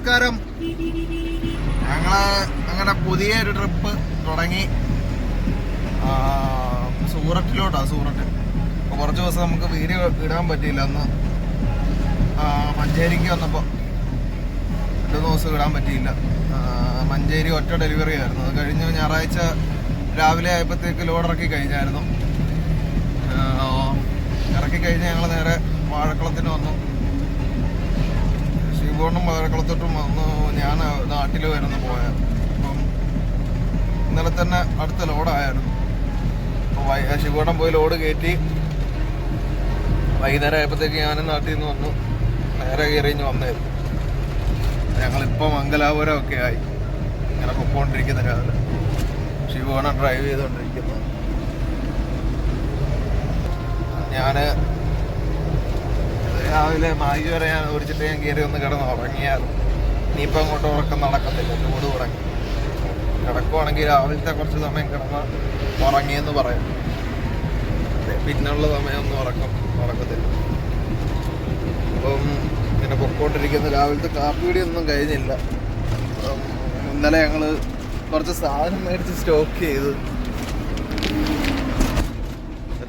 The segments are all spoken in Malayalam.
നമസ്കാരം. ഞങ്ങൾ അങ്ങനെ പുതിയൊരു ട്രിപ്പ് തുടങ്ങി. സൂററ്റിലോട്ടാ സൂററ്റ്. അപ്പൊ കുറച്ച് ദിവസം നമുക്ക് വീഡിയോ ഇടാൻ പറ്റിയില്ല അന്ന് മഞ്ചേരിക്ക് വന്നപ്പോൾ രണ്ട് ദിവസം ഇടാൻ പറ്റിയില്ല. മഞ്ചേരി ഒറ്റ ഡെലിവറി ആയിരുന്നു. അത് കഴിഞ്ഞ് ഞായറാഴ്ച രാവിലെ ആയപ്പോഴത്തേക്ക് ലോഡ് ഇറക്കി കഴിഞ്ഞായിരുന്നു. ഇറക്കി കഴിഞ്ഞ് ഞങ്ങൾ നേരെ വാഴക്കുളത്തിന് വന്നു. ശിവോണ്ണും പാലക്കുളത്തോട്ടും വന്ന്. ഞാൻ നാട്ടിൽ വരുന്ന പോയ. അപ്പം ഇന്നലെ തന്നെ അടുത്ത ലോഡായിരുന്നു അപ്പോൾ വൈ ശിവകോട്ടം പോയി ലോഡ് കയറ്റി വൈകുന്നേരം ആയപ്പോഴത്തേക്ക് ഞാനും നാട്ടിൽ നിന്ന് വന്നു. നേരെ കയറിഞ്ഞ് വന്നായിരുന്നു ഞങ്ങളിപ്പോൾ മംഗലാപുരം ഒക്കെ ആയി. ഇങ്ങനെ പൊക്കോണ്ടിരിക്കുന്ന രാവിലെ. ശിവകോണം ഡ്രൈവ് ചെയ്തുകൊണ്ടിരിക്കുന്നു ഞാൻ രാവിലെ മാഗി വരെ ഞാൻ ഓടിച്ചിട്ട് ഞാൻ കയറി ഒന്ന് കിടന്ന് ഉറങ്ങിയാൽ ഇനിയിപ്പോൾ അങ്ങോട്ട് ഉറക്കം നടക്കത്തില്ല ചൂട് ഉറങ്ങി കിടക്കുവാണെങ്കിൽ രാവിലത്തെ കുറച്ച് സമയം കിടന്ന് ഉറങ്ങിയെന്ന് പറയാം. പിന്നുള്ള സമയമൊന്നും ഉറക്കം ഉറക്കത്തില്ല അപ്പം ഇങ്ങനെ പൊക്കോണ്ടിരിക്കുന്ന രാവിലത്തെ കാപ്പി ഒന്നും കഴിഞ്ഞില്ല. ഇന്നലെ ഞങ്ങൾ കുറച്ച് സാധനം മേടിച്ച് സ്റ്റോക്ക് ചെയ്ത്.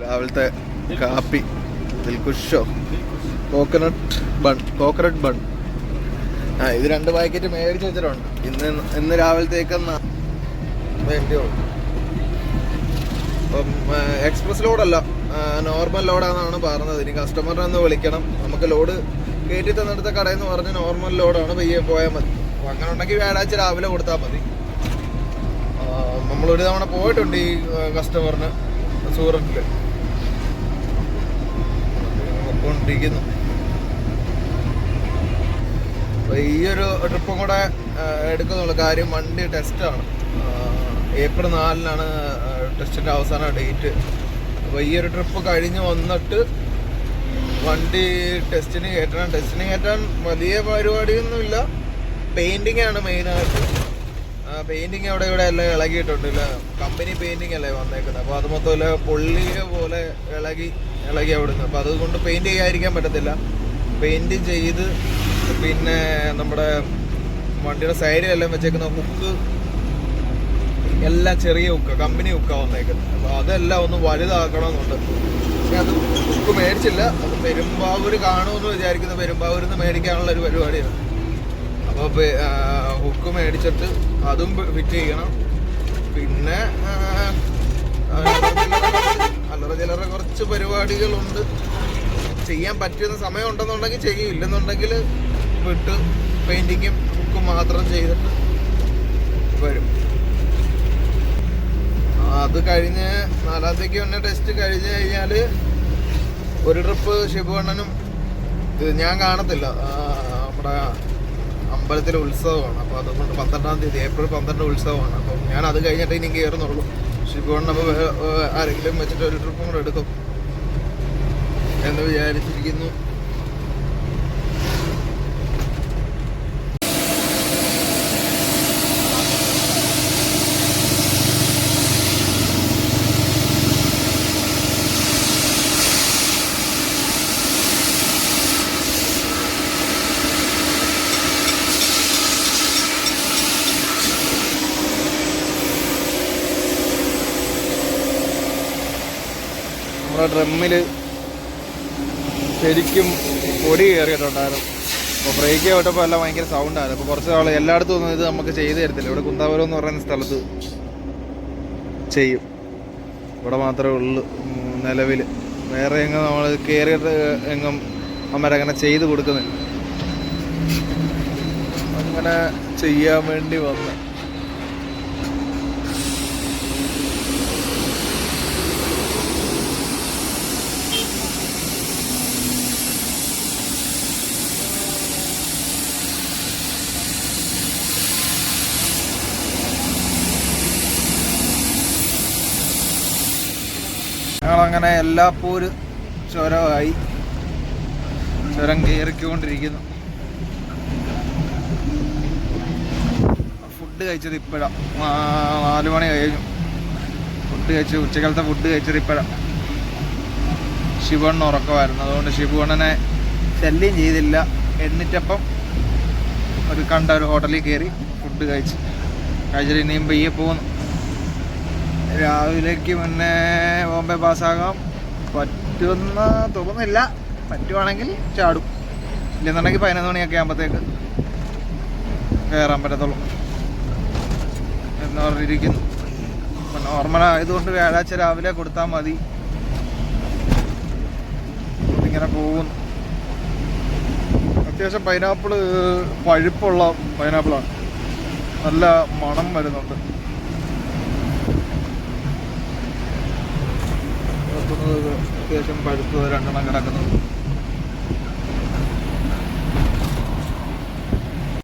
രാവിലത്തെ കാപ്പി ദിൽകുഷോ കോക്കനട്ട് ബൺ കോക്കനട്ട് ബൺ ആ ഇത് രണ്ട് പാക്കറ്റ് മേടിച്ച് വെച്ചിട്ടുണ്ട്. ഇന്ന് ഇന്ന് രാവിലത്തേക്ക് എക്സ്പ്രസ് ലോഡല്ല നോർമൽ ലോഡാണെന്നാണ് പറഞ്ഞത്. ഇനി കസ്റ്റമറിനെ ഒന്ന് വിളിക്കണം. നമുക്ക് ലോഡ് കയറ്റി തന്നെടുത്ത കടയിൽ നിന്ന് പറഞ്ഞ് നോർമൽ ലോഡാണ് പയ്യെ പോയാൽ മതി. അങ്ങനെ ഉണ്ടെങ്കിൽ വ്യാഴാഴ്ച രാവിലെ കൊടുത്താൽ മതി. നമ്മളൊരു തവണ പോയിട്ടുണ്ട് ഈ കസ്റ്റമറിന് സൂററ്റിൽ കൊണ്ടിരിക്കുന്നു അപ്പൊ ഈ ഒരു ട്രിപ്പും കൂടെ എടുക്കുന്നുള്ള കാര്യം വണ്ടി ടെസ്റ്റ് ആണ്. ഏപ്രിൽ നാലിനാണ് ടെസ്റ്റിന്റെ അവസാന ഡേറ്റ് അപ്പോൾ ഈ ഒരു ട്രിപ്പ് കഴിഞ്ഞ് വന്നിട്ട് വണ്ടി ടെസ്റ്റിന് കയറ്റണം. ടെസ്റ്റിന് കയറ്റാൻ വലിയ പരിപാടിയൊന്നുമില്ല. പെയിന്റിംഗ് ആണ് മെയിനായിട്ട് പെയിന്റിങ് അവിടെ ഇവിടെ എല്ലാം ഇളകിയിട്ടുണ്ട്. ഇല്ല കമ്പനി പെയിന്റിംഗ് അല്ലേ വന്നേക്കുന്നത്. അപ്പോൾ അത് മൊത്തം ഇല്ല പൊള്ളിയ പോലെ ഇളകി ഇളകി അവിടുന്ന്. അപ്പോൾ അതുകൊണ്ട് പെയിന്റ് ചെയ്യാതിരിക്കാൻ പറ്റത്തില്ല. പെയിന്റ് ചെയ്ത് പിന്നെ നമ്മുടെ വണ്ടിയുടെ സൈഡിലെല്ലാം വെച്ചേക്കുന്ന ഹുക്ക് എല്ലാം ചെറിയ ഹുക്ക കമ്പനി ഹുക്ക വന്നേക്കുന്നത്. അപ്പോൾ അതെല്ലാം ഒന്ന് വലുതാക്കണമെന്നുണ്ട്. പക്ഷെ അത് ഹുക്ക് മേടിച്ചില്ല. അത് പെരുമ്പാവൂർ കാണുമെന്ന് വിചാരിക്കുന്ന. പെരുമ്പാവൂരിൽ നിന്ന് മേടിക്കാനുള്ള ഒരു പരിപാടിയാണ്. അപ്പോൾ ഹുക്ക് മേടിച്ചിട്ട് അതും ഫിറ്റ് ചെയ്യണം. പിന്നെ അല്ലറ ചില്ലറ കുറച്ച് പരിപാടികളുണ്ട്. ചെയ്യാൻ പറ്റുന്ന സമയം ഉണ്ടെന്നുണ്ടെങ്കിൽ ചെയ്യും. ഇല്ലെന്നുണ്ടെങ്കിൽ വിട്ട് പെയിന്റിങ്ങും ബുക്കും മാത്രം ചെയ്തിട്ട് വരും. അത് കഴിഞ്ഞ് നാലാം തീയതിക്ക് മുന്നേ ടെസ്റ്റ് കഴിഞ്ഞ് കഴിഞ്ഞാൽ ഒരു ട്രിപ്പ് ശിവണ്ണനും ഇത് ഞാൻ കാണത്തില്ല. നമ്മുടെ അമ്പലത്തിലെ ഉത്സവമാണ്. അപ്പോൾ അതുകൊണ്ട് പന്ത്രണ്ടാം തീയതി ഏപ്രിൽ പന്ത്രണ്ട് ഉത്സവമാണ്. അപ്പോൾ ഞാൻ അത് കഴിഞ്ഞിട്ട് ഇനി കയറുന്നുള്ളൂ. ശിവണ്ണ അപ്പോൾ ആരെങ്കിലും വെച്ചിട്ട് ഒരു ട്രിപ്പും കൂടെ എടുക്കും എന്ന് വിചാരിച്ചിരിക്കുന്നു. നമ്മുടെ ഡ്രമ്മിൽ ശരിക്കും പൊടി കയറിയിട്ടുണ്ടായിരുന്നു. അപ്പോൾ ബ്രേക്ക് വിട്ടപ്പോൾ എല്ലാം ഭയങ്കര സൗണ്ടായിരുന്നു അപ്പോൾ കുറച്ച് നാൾ എല്ലായിടത്തും ഒന്നും ഇത് നമുക്ക് ചെയ്ത് തരത്തില്ല. ഇവിടെ കുന്താപുരം എന്ന് പറയുന്ന സ്ഥലത്ത് ചെയ്യും. ഇവിടെ മാത്രമേ ഉള്ളൂ. നിലവിൽ വേറെ എങ്ങും നമ്മൾ കയറിയിട്ട് എങ്ങും അമ്മരങ്ങനെ ചെയ്ത് കൊടുക്കുന്നില്ല. അങ്ങനെ ചെയ്യാൻ വേണ്ടി വന്നു. ഞങ്ങളങ്ങനെ എല്ലാപ്പൂര് ചുരമായി ചുരം കയറിക്കൊണ്ടിരിക്കുന്നു. ഫുഡ് കഴിച്ചത് ഇപ്പോഴാണ് നാല് മണി കഴിഞ്ഞു. ഫുഡ് കഴിച്ച് ഉച്ചക്കാലത്തെ ഫുഡ് കഴിച്ചത് ഇപ്പോഴാണ് ശിവണ്ണ ഉറക്കമായിരുന്നു. അതുകൊണ്ട് ശിവണ്ണനെ ശല്യം ചെയ്തില്ല. എന്നിട്ടപ്പം ഒരു കണ്ട ഒരു ഹോട്ടലിൽ കയറി ഫുഡ് കഴിച്ച്. കഴിച്ചിട്ട് ഇനിയും പയ്യെ പോകുന്നു രാവിലേക്ക് മുന്നേ ബോംബെ പാസ്സാകാം. പറ്റുമെന്ന് തോന്നുന്നില്ല. പറ്റുവാണെങ്കിൽ ചാടും. ഇല്ലെന്നുണ്ടെങ്കിൽ പതിനൊന്ന് മണിയൊക്കെ ആകുമ്പോഴത്തേക്ക് കയറാൻ പറ്റത്തുള്ളൂ. എന്ന് പറഞ്ഞിരിക്കുന്നു. നോർമൽ ആയതുകൊണ്ട് വ്യാഴാഴ്ച രാവിലെ കൊടുത്താൽ മതി. ഇങ്ങനെ പോകുന്നു. അത്യാവശ്യം പൈനാപ്പിൾ പഴുപ്പുള്ള പൈനാപ്പിളാണ് നല്ല മണം വരുന്നുണ്ട്. അത്യാവശ്യം പഴുപ്പ് രണ്ടെണ്ണം കിടക്കുന്നത്